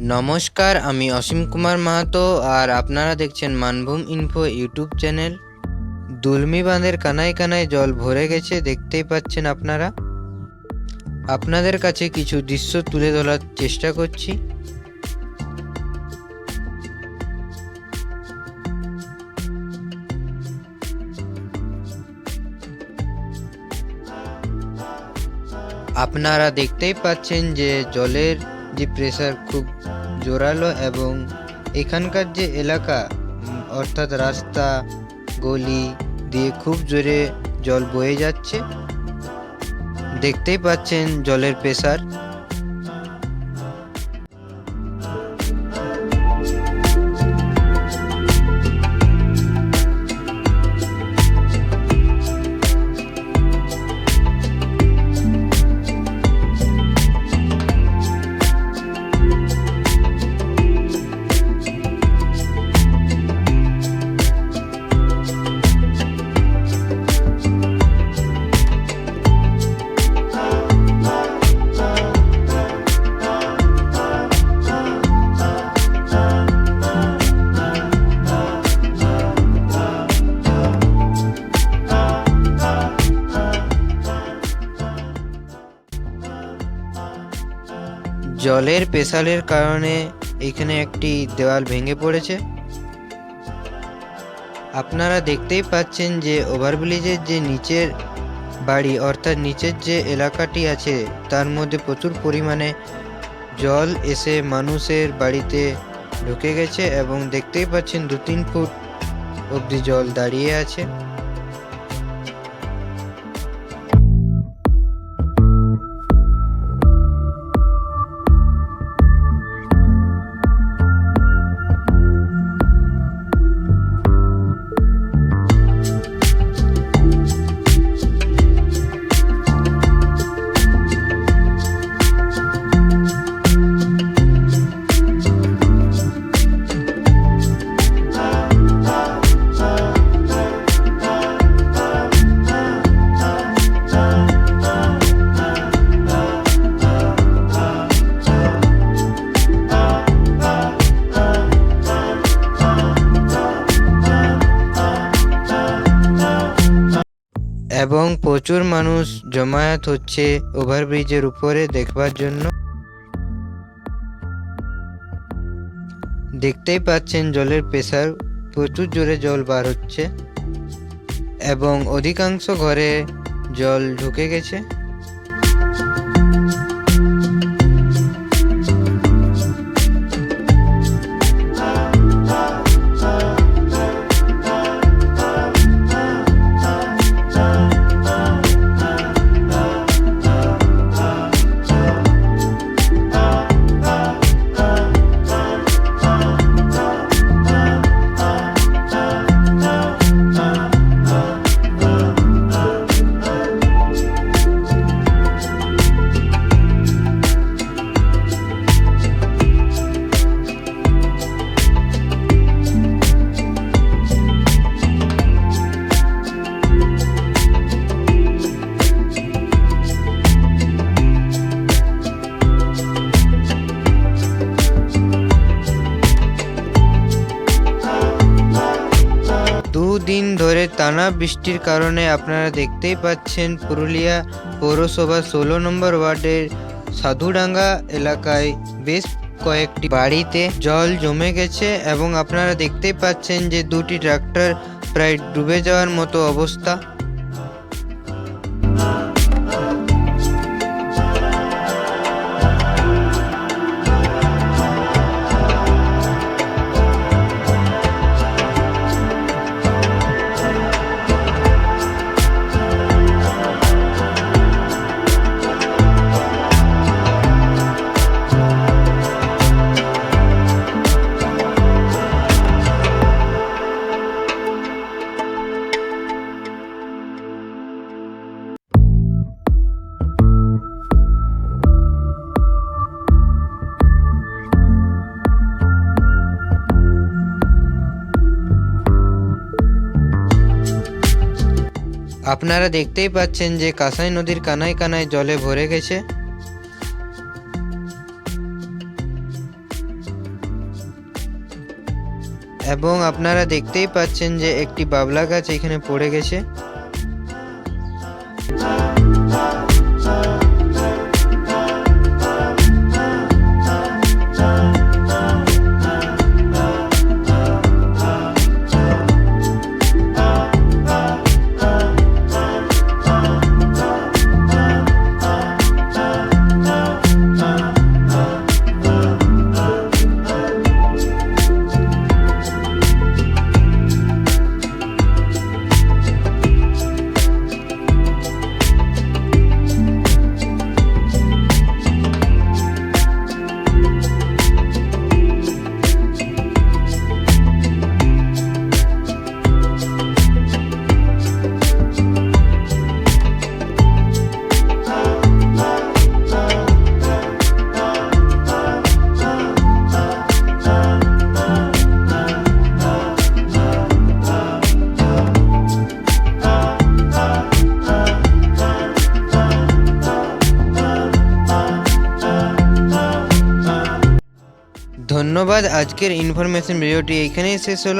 নমস্কার, আমি অসীম কুমার মাহাতো আর আপনারা দেখছেন Manbhum info YouTube channel. Dulmi বাঁধের কানায় কানায় জল ভরে গেছে, দেখতেই পাচ্ছেন আপনারা। আপনাদের কাছে কিছু দৃশ্য তুলে ধরার চেষ্টা করছি। আপনারা দেখতেই পাচ্ছেন যে জলের যে প্রেশার খুব জোরালো এবং এখানকার যে এলাকা অর্থাৎ রাস্তা, গলি দিয়ে খুব জোরে জল বয়ে যাচ্ছে। দেখতেই পাচ্ছেন জলের প্রেসার জলের প্রেসারের কারণে এখানে একটি দেওয়াল ভেঙে পড়েছে। আপনারা দেখতেই পাচ্ছেন যে ওভারব্রিজের যে নিচের বাড়ি, অর্থাৎ নিচের যে এলাকাটি আছে, তার মধ্যে প্রচুর পরিমাণে জল এসে মানুষের বাড়িতে ঢুকে গেছে এবং দেখতেই পাচ্ছেন দু তিন ফুট অবধি জল দাঁড়িয়ে আছে। এবং প্রচুর মানুষ জমায়েত হচ্ছে ওভারব্রিজের উপরে দেখবার জন্য। দেখতেই পাচ্ছেন জলের প্রেসার প্রচুর জোরে জল বার হচ্ছে এবং অধিকাংশ ঘরে জল ঢুকে গেছে। দুদিন ধরে টানা বৃষ্টির কারণে আপনারা দেখতেই পাচ্ছেন পুরুলিয়া পৌরসভা ষোলো নম্বর ওয়ার্ডের সাধুডাঙ্গা এলাকায় বেশ কয়েকটি বাড়িতে জল জমে গেছে এবং আপনারা দেখতেই পাচ্ছেন যে দুটি ট্রাক্টর প্রায় ডুবে যাওয়ার মতো অবস্থা। আপনারা দেখতেই পাচ্ছেন যে কাঁসাই নদীর কানায় কানায় জলে ভরে গেছে। এবং আপনারা দেখতেই পাচ্ছেন যে একটি বাবলা গাছ এখানে পড়ে গেছে। ধন্যবাদ। আজকের ইনফরমেশন ভিডিওটি এইখানেই শেষ হলো।